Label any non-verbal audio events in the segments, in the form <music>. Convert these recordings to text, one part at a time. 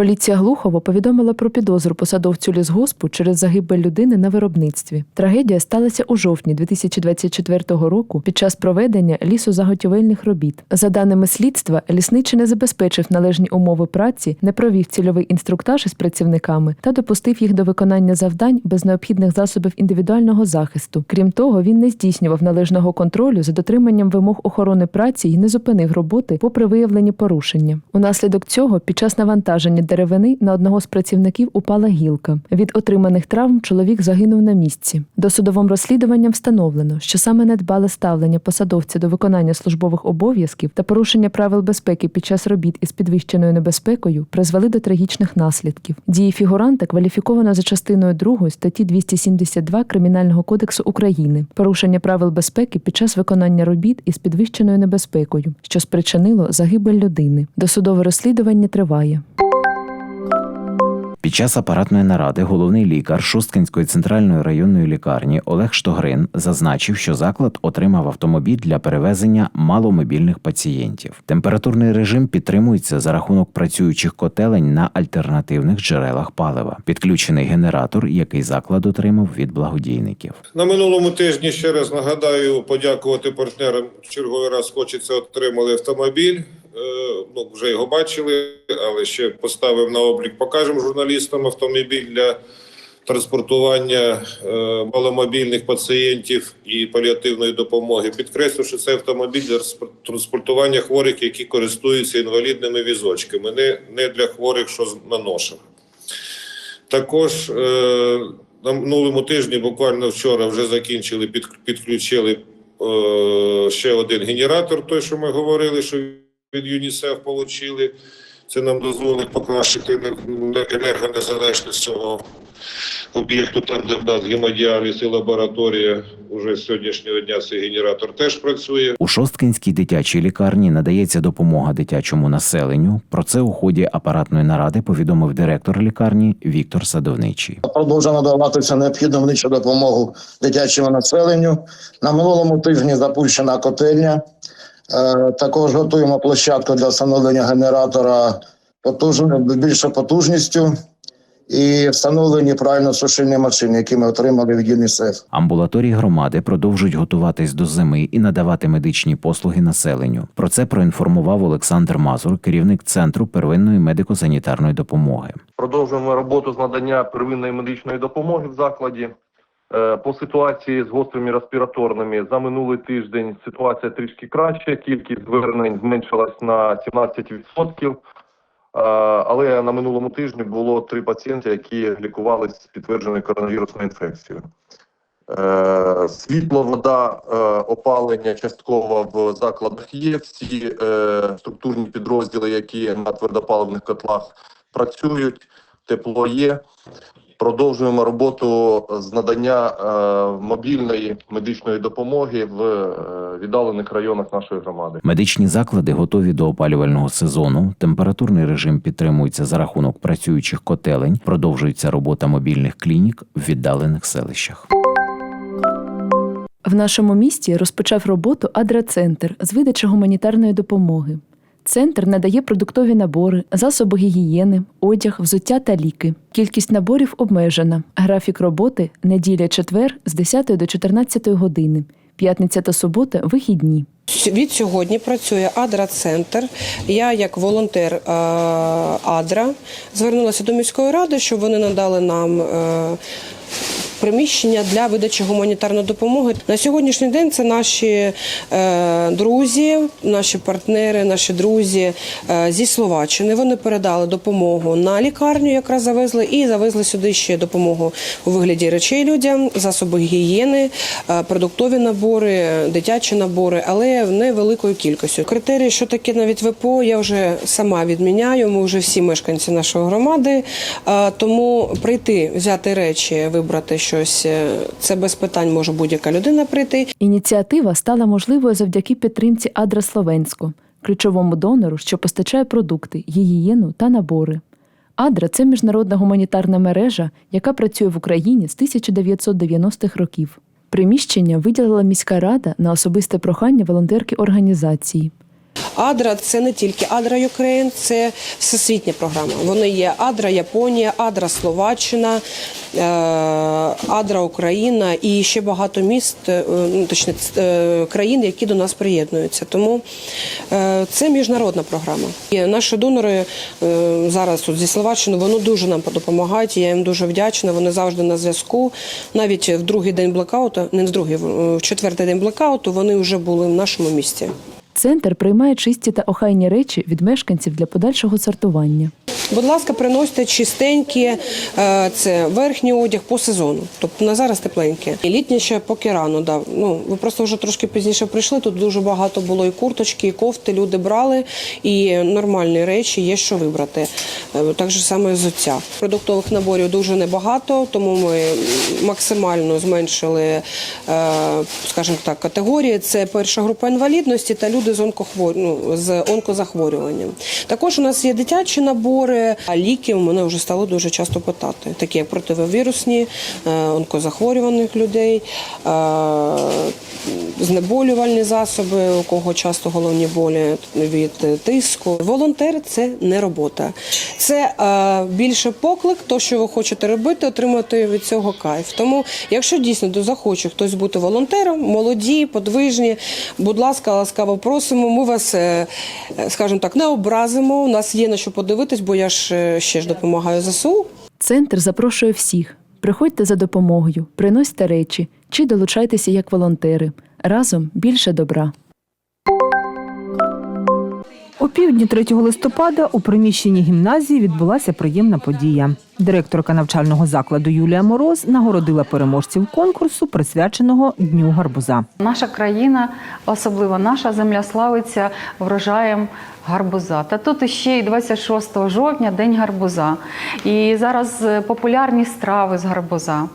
Поліція Глухово повідомила про підозру посадовцю лісгоспу через загибель людини на виробництві. Трагедія сталася у жовтні 2024 року під час проведення лісозаготівельних робіт. За даними слідства, лісничий не забезпечив належні умови праці, не провів цільовий інструктаж із працівниками та допустив їх до виконання завдань без необхідних засобів індивідуального захисту. Крім того, він не здійснював належного контролю за дотриманням вимог охорони праці і не зупинив роботи попри виявлені порушення. Унаслідок цього, під час навантаження деревини на одного з працівників упала гілка. Від отриманих травм чоловік загинув на місці. Досудовим розслідуванням встановлено, що саме недбале ставлення посадовця до виконання службових обов'язків та порушення правил безпеки під час робіт із підвищеною небезпекою призвели до трагічних наслідків. Дії фігуранта кваліфіковано за частиною 2 статті 272 Кримінального кодексу України, порушення правил безпеки під час виконання робіт із підвищеною небезпекою, що спричинило загибель людини. Досудове розслідування триває. Під час апаратної наради головний лікар Шосткинської центральної районної лікарні Олег Штогрин зазначив, що заклад отримав автомобіль для перевезення маломобільних пацієнтів. Температурний режим підтримується за рахунок працюючих котелень на альтернативних джерелах палива. Підключений генератор, який заклад отримав від благодійників. На минулому тижні ще раз нагадаю подякувати партнерам. В черговий раз хочеться отримали автомобіль. Е, Ну вже його бачили, але ще поставив на облік. Покажемо журналістам автомобіль для транспортування е, маломобільних пацієнтів і паліативної допомоги. Підкреслю, що це автомобіль для транспортування хворих, які користуються інвалідними візочками, не, не для хворих, що на ношах. Також е, на минулому тижні, буквально вчора, вже закінчили, під, підключили е, ще один генератор, той, що ми говорили, що від ЮНІСЕФ отримали. Це нам дозволить покращити енер- енергонезалежність цього об'єкту, там, де в нас гемодіаліз і лабораторія. Уже з сьогоднішнього дня цей генератор теж працює. У Шосткинській дитячій лікарні надається допомога дитячому населенню. Про це у ході апаратної наради повідомив директор лікарні Віктор Садовничий. продовжує надаватися необхідну медичну допомогу дитячому населенню. На минулому тижні запущена котельня. Е, Також готуємо площадку для встановлення генератора більшою потужністю і встановлені правильно сушильні машини, які ми отримали від ЮНІСЕФ. Амбулаторії громади продовжують готуватись до зими і надавати медичні послуги населенню. Про це проінформував Олександр Мазур, керівник центру первинної медико-санітарної допомоги. Продовжуємо роботу з надання первинної медичної допомоги в закладі. Е, По ситуації з гострими респіраторними за минулий тиждень ситуація трішки краща. Кількість звернень зменшилась на 17%. Е, Але на минулому тижні було три пацієнти, які лікувалися з підтвердженою коронавірусною інфекцією. Е, Світло, вода, опалення частково в закладах є. Всі структурні підрозділи, які на твердопаливних котлах працюють, тепло є. Продовжуємо роботу з надання е, мобільної медичної допомоги в е, віддалених районах нашої громади. Медичні заклади готові до опалювального сезону. Температурний режим підтримується за рахунок працюючих котелень. Продовжується робота мобільних клінік в віддалених селищах. В нашому місті розпочав роботу Адра-центр з видачі гуманітарної допомоги. Центр надає продуктові набори, засоби гігієни, одяг, взуття та ліки. Кількість наборів обмежена. Графік роботи неділя четвер з 10 до 14 години. П'ятниця та субота вихідні. Від сьогодні працює Адра-центр. Я, як волонтер е, Адра, звернулася до міської ради, щоб вони надали нам. Приміщення для видачі гуманітарної допомоги на сьогоднішній день це наші е, друзі, наші партнери, наші друзі е, зі Словаччини. Вони передали допомогу на лікарню, якраз завезли, і завезли сюди ще допомогу у вигляді речей людям, засоби гігієни, е, продуктові набори, дитячі набори, але невеликою кількістю. Критерії, що таке навіть ВПО, я вже сама відміняю. Ми вже всі мешканці нашої громади. Тому прийти, взяти речі, вибрати щось е, це без питань може будь-яка людина прийти. Ініціатива стала можливою завдяки підтримці Адра Словенську, ключовому донору, що постачає продукти, гігієну та набори. Адра це міжнародна гуманітарна мережа, яка працює в Україні з 1990-х років. Приміщення виділила міська рада на особисте прохання волонтерки організації. Адра це не тільки Адра Юкрейн, це всесвітня програма. Вони є Адра Японія, Адра Словаччина, е, Адра Україна і ще багато міст, е, ну точно е, країн, які до нас приєднуються. Тому це міжнародна програма. І наші донори зараз от зі Словаччини вони дуже нам допомагають. Я їм дуже вдячна. Вони завжди на зв'язку. Навіть в другий день блекауту, не в другий, в четвертий день блекауту, вони вже були в нашому місті. Центр приймає чисті та охайні речі від мешканців для подальшого сортування. Будь ласка, приносите чистенькі, е, це верхній одяг по сезону. Тобто на зараз тепленьке. І літнє ще поки рано. Да. Ну, ви просто вже трошки пізніше прийшли. Тут дуже багато було і курточки, і кофти. Люди брали, і нормальні речі є що вибрати. Е, Так же саме взуття. Продуктових наборів дуже небагато, тому ми максимально зменшили, е, скажімо так, категорії. Це перша група інвалідності та люди з онкохвор... ну, з онкозахворюванням. Також у нас є дитячі набори, а ліки мене вже стало дуже часто питати, такі як противовірусні, е, онкозахворюваних людей, е, знеболювальні засоби, у кого часто головні болі від е, тиску. Волонтер це не робота. Це е, більше поклик, то, що ви хочете робити, отримати від цього кайф. Тому, якщо дійсно захоче хтось бути волонтером, молоді, подвижні, будь ласка, ласкаво просимо. Ми вас, е, скажімо так, не образимо. У нас є на що подивитись, бо я ж е, ще ж допомагаю ЗСУ. Центр запрошує всіх. Приходьте за допомогою, приносьте речі чи долучайтеся як волонтери. Разом більше добра. О півдні 3 листопада у приміщенні гімназії відбулася приємна подія. Директорка навчального закладу Юлія Мороз нагородила переможців конкурсу, присвяченого Дню гарбуза. Наша країна, особливо наша земля, славиться врожаєм гарбуза. Та тут іще і 26 жовтня День гарбуза. І зараз е, популярні страви з гарбуза.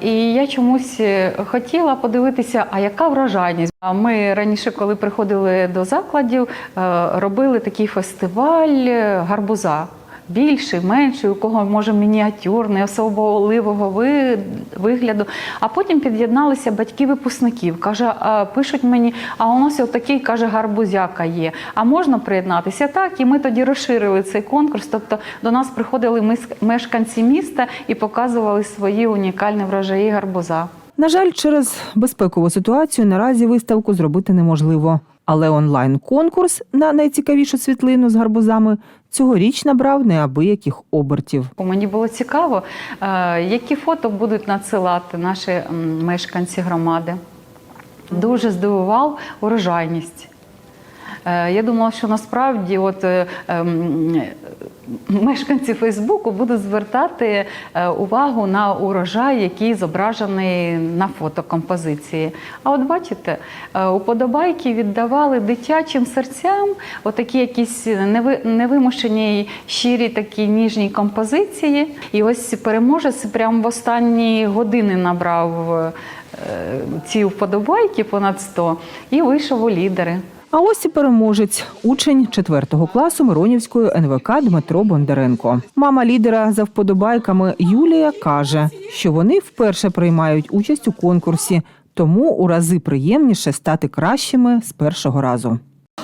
І я чомусь е, хотіла подивитися, а яка врожайність. Ми раніше, коли приходили до закладів, е, робили такий фестиваль е, гарбуза. Більший, менший, у кого може мініатюрний, особливого ви- вигляду. А потім під'єдналися батьки випускників. Каже, пишуть мені, а у нас отакий каже гарбузяка є. А можна приєднатися? Так, і ми тоді розширили цей конкурс. Тобто до нас приходили мешканці міста і показували свої унікальні врожаї гарбуза. На жаль, через безпекову ситуацію наразі виставку зробити неможливо. Але онлайн-конкурс на найцікавішу світлину з гарбузами цьогоріч набрав неабияких обертів. Мені було цікаво, е, які фото будуть надсилати наші мешканці громади. Дуже здивував урожайність. Е, Я думала, що насправді от, е, ем, мешканці Фейсбуку будуть звертати е, увагу на урожай, який зображений на фотокомпозиції. А от бачите, е, уподобайки віддавали дитячим серцям отакі якісь неви- невимушені щирі такі ніжні композиції. І ось переможець прямо в останні години набрав е, ці вподобайки понад 100 і вийшов у лідери. А ось і переможець, учень 4 класу Миронівської НВК Дмитро Бондаренко. Мама лідера за вподобайками Юлія каже, що вони вперше приймають участь у конкурсі, тому у рази приємніше стати кращими з першого разу.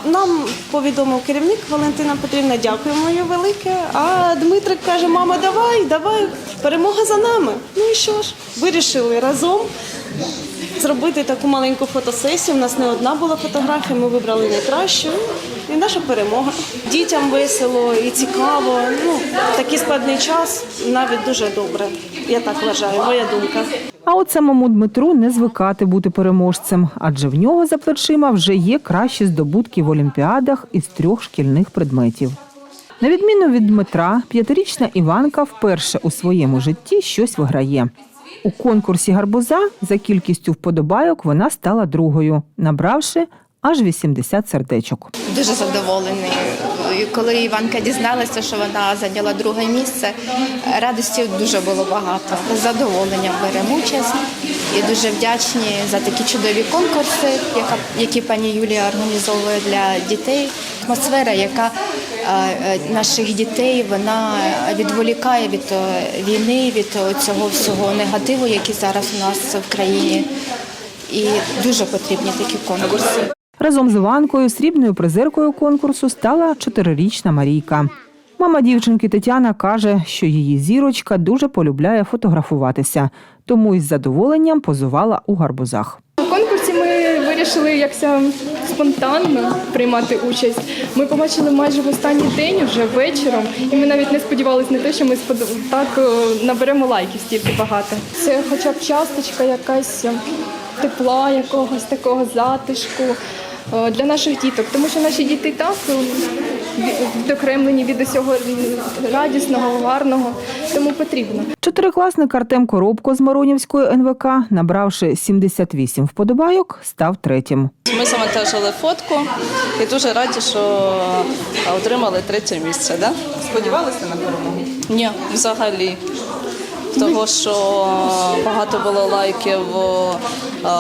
Нам повідомив керівник Валентина Петрівна, дякуємо їй велике. А Дмитрик каже: мама, давай, давай, перемога за нами. Ну і що ж, вирішили разом зробити таку маленьку фотосесію. У нас не одна була фотографія, ми вибрали найкращу. І наша перемога. Дітям весело і цікаво. Ну, такий складний час навіть дуже добре. Я так вважаю, моя думка. А от самому Дмитру не звикати бути переможцем, адже в нього за плечима вже є кращі здобутки в олімпіадах із трьох шкільних предметів. На відміну від Дмитра, п'ятирічна Іванка вперше у своєму житті щось виграє. У конкурсі гарбуза за кількістю вподобайок вона стала другою, набравши аж 80 сердечок. Дуже задоволений. Коли Іванка дізналася, що вона зайняла друге місце, радості дуже було багато. З задоволенням беремо участь і дуже вдячні за такі чудові конкурси, які пані Юлія організовує для дітей. Атмосфера, яка наших дітей вона відволікає від е, війни, від е, цього всього негативу, який зараз у нас в країні. І дуже потрібні такі конкурси. Разом з Іванкою срібною призеркою конкурсу стала чотирирічна Марійка. Мама дівчинки Тетяна каже, що її зірочка дуже полюбляє фотографуватися, тому із задоволенням позувала у гарбузах. Вирішили якся спонтанно приймати участь. Ми побачили майже в останній день, вже вечором, і ми навіть не сподівалися на те, що ми так е, наберемо лайків стільки багато. Це хоча б часточка якась е, тепла, якогось такого затишку для наших діток, тому що наші діти так е, відокремлені від усього радісного, гарного, тому потрібно. Чотирикласник Артем Коробко з Моронівської НВК, набравши 78 вподобайок, став третім. Ми завантажили фотку і дуже раді, що отримали третє місце. Да? Сподівалися на перемогу? Ні, взагалі. Того, що багато було лайків е,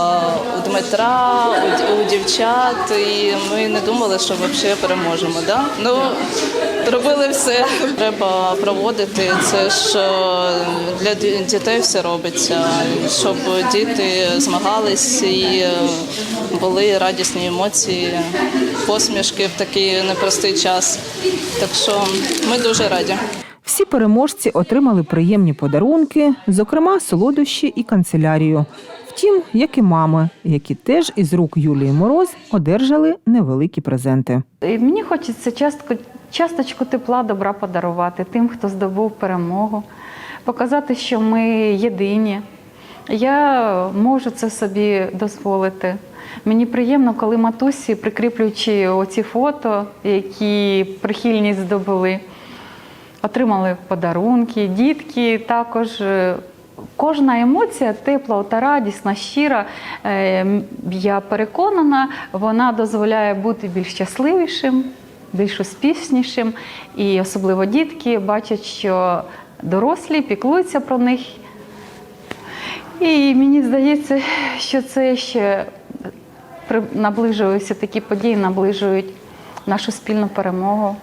у Дмитра, у дівчат, і ми не думали, що взагалі переможемо. Да? Ну, робили все. <laughs> Треба проводити. Це ж е, для дітей все робиться, щоб діти змагались і е, були радісні емоції, посмішки в такий непростий час. Так що ми дуже раді. Всі переможці отримали приємні подарунки, зокрема солодощі і канцелярію. Втім, як і мами, які теж із рук Юлії Мороз одержали невеликі презенти. І мені хочеться частку, часточку тепла, добра подарувати тим, хто здобув перемогу, показати, що ми єдині. Я можу це собі дозволити. Мені приємно, коли матусі, прикріплюючи оці фото, які прихильність здобули, отримали подарунки, дітки також. е, Кожна емоція тепла та радісна, щира. е, Я переконана, вона дозволяє бути більш щасливішим, більш успішнішим. І особливо дітки бачать, що дорослі піклуються про них. І мені здається, що це ще наближуються такі події, наближують нашу спільну перемогу.